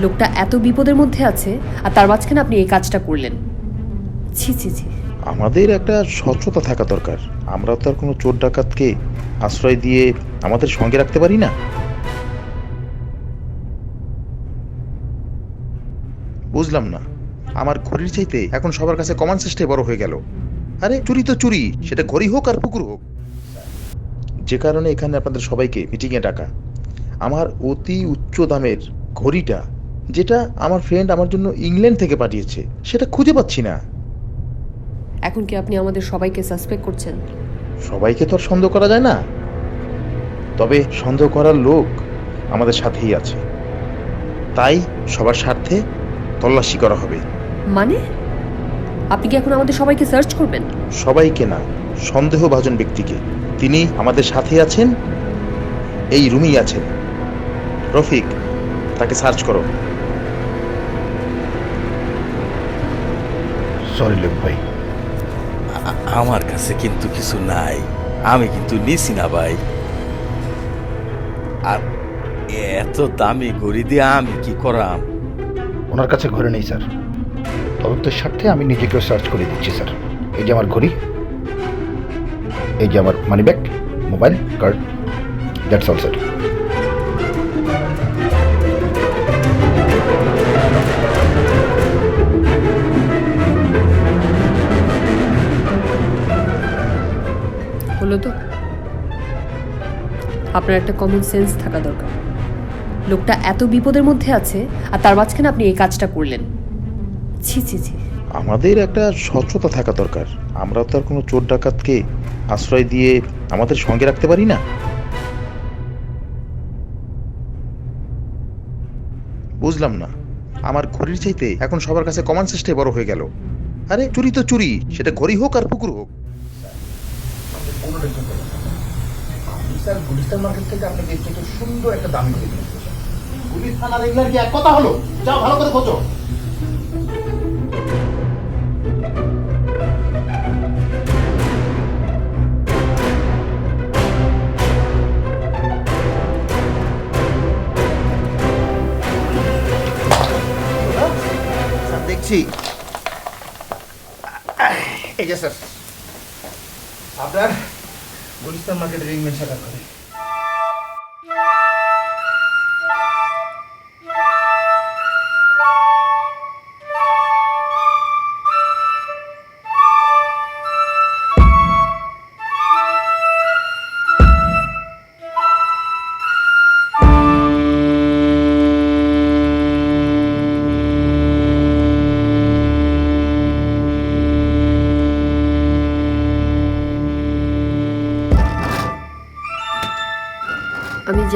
লোকটা এত বিপদের মধ্যে আছে আর তার মাঝখানে আপনি এই কাজটা করলেন। ছি ছি ছি। আমাদের একটা স্বচ্ছতা থাকা দরকার। আমরা তো আর কোনো চোর ডাকাতকে আশ্রয় দিয়ে আমাদের সঙ্গে রাখতে পারি না। বুঝলাম না। আমার ঘড়ির চাইতে এখন সবার কাছে কমান সিস্টে বড় হয়ে গেল। আরে, চুরি তো চুরি, সেটা ঘড়ি হোক আর পুকুর হোক। যে কারণে এখানে আপনাদের সবাইকে মিটিংয়ে ডাকা। আমার অতি উচ্চ দামের ঘড়িটা যেটা আমার ফ্রেন্ড আমার জন্য ইংল্যান্ড থেকে পাঠিয়েছে সেটা খুঁজে পাচ্ছি না। এখন কি আপনি আমাদের সবাইকে সাসপেক্ট করছেন? সবাইকে তো আর সন্দেহ করা যায় না। তবে সন্দেহ করার লোক আমাদের সাথেই আছে। তাই সবার স্বার্থে তল্লাশি করা হবে। মানে? আপনি কি এখন আমাদের সবাইকে সার্চ করবেন? সবাইকে না সন্দেহভাজন ব্যক্তিকে। তিনি আমাদের সাথে আছেন এই রুমেই আছেন। রফিক তাকে সার্চ করো। সরি লোক ভাই। আমার কাছে কিন্তু কিছু নাই। আমি কিন্তু নিছি না ভাই। আর এত দামি ঘড়ি দিয়ে আমি কি করাম? ওনার কাছে ঘরে নেই স্যার। তদন্তের স্বার্থে আমি নিজেকেও সার্চ করে দিচ্ছি স্যার। এই যে আমার ঘড়ি এই যে আমার money bag mobile card that's all sir আপনার একটা কমন সেন্স থাকা দরকার। লোকটা এত বিপদের মধ্যে আছে আর তার মাঝখানে আপনি এই কাজটা করলেন। ছি ছি ছি। আমাদের একটা স্বচ্ছতা থাকা দরকার। আমরা তো আর কোনো চোর ডাকাতকে আশ্রয় দিয়ে আমাদের সঙ্গে রাখতে পারি না। বুঝলাম না। আমার ঘড়ির চাইতে এখন সবার কাছে কমান সিস্টে বড় হয়ে গেল। আরে, চুরি তো চুরি। সেটা ঘড়ি হোক আর পুকুর হোক। স্যার গুলিস্তান মার্কেট থেকে আপনাকে একটু সুন্দর একটা দামি করে দিয়েছে পুলিশ থানার এগুলার কি এক কথা হলো? যাও ভালো করে খোঁজো। দেখছি। এই যে স্যার। আপনার গুলিস্তান মার্কেটের রিংমেন্ট শাখা করে।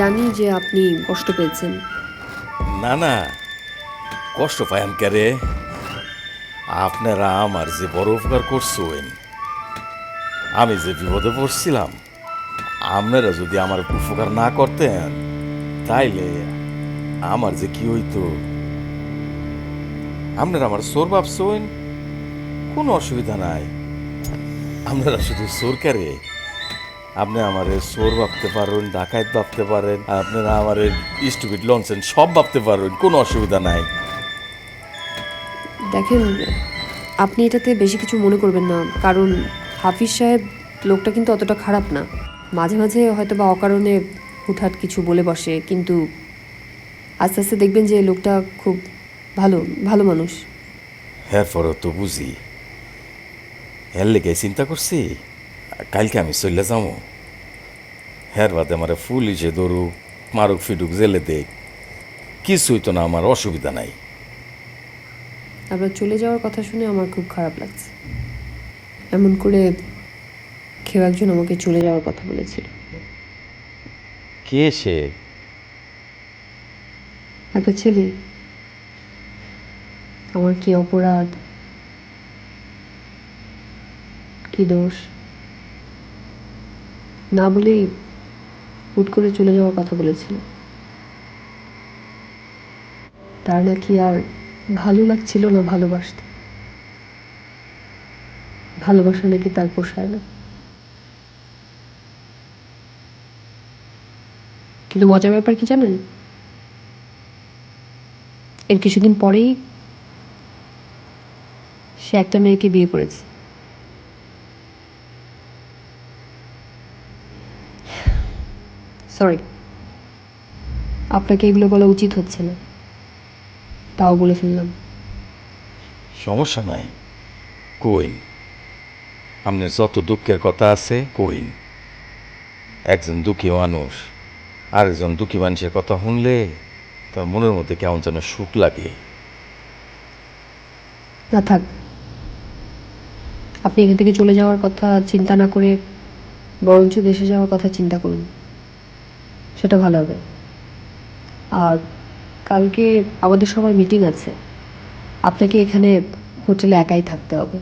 জানি যে আপনি কষ্ট পেয়েছেন। না না। কষ্ট পায়াম কেরে? আপনারা আমার যে বড় উপকার করছেন, আমি যে বিপদে পড়ছিলাম, আপনারা যদি আমার উপকার না করতেন, তাইলে আমার যে কি হইতো? আপনারা আমার চোর ভাবছেন? কোনো অসুবিধা নাই। আপনারা শুধু চোর কারে? আপনি আমার সোর ভাবতে পারেন ডাকাত ভাবতে পারেন আপনারা আমার স্টুপিড লঞ্চেন সব ভাবতে পারেন কোনো অসুবিধা নাই। দেখেন আপনি এটাতে বেশি কিছু মনে করবেন না কারণ হাফিজ সাহেব লোকটা কিন্তু অতটা খারাপ না। মাঝে মাঝে হয়তো বা অকারণে হুটহাট কিছু বলে বসে কিন্তু আস্তে আস্তে দেখবেন যে লোকটা খুব ভালো ভালো মানুষ। হ্যাঁ পরে তো বুঝি। এর লেগে চিন্তা করছি। কালকে আমি চললে যাব হ্যার বাদে আমার পুলিশে ধরুক মারুক ফিটুক জেলে দেখ কিছুই তো না আমার অসুবিধা নাই। আপনার চলে যাওয়ার কথা শুনে আমার খুব খারাপ লাগছে। এমন করে কেউ একজন আমাকে চলে যাওয়ার কথা বলেছিল। কে সে? একটা ছেলে। আমার কি অপরাধ? কি দোষ? না বলেই হুট করে চলে যাওয়ার কথা বলেছিল। তার নাকি আর ভালো লাগছিল না ভালোবাসতে। ভালোবাসা নাকি তার পোষায় না। কিন্তু মজার ব্যাপার কি জানেন? এর কিছুদিন পরেই সে একটা মেয়েকে বিয়ে করেছে। সরি আপনাকে এগুলো বলা উচিত হচ্ছে না। তাও বলে ফেললাম। সমস্যা নাই। কই আপনার যত দুঃখের কথা আছে কই একজন দুঃখী মানুষ আরেকজন দুঃখী মানুষের কথা শুনলে তার মনের মধ্যে কেমন যেন সুখ লাগে। না থাক। আপনি এখান থেকে চলে যাওয়ার কথা চিন্তা না করে বরঞ্চ দেশে যাওয়ার কথা চিন্তা করুন। সেটা ভালো হবে। আর কালকে আমাদের সবার মিটিং আছে। আপনাকে এখানে হোটেলে একাই থাকতে হবে।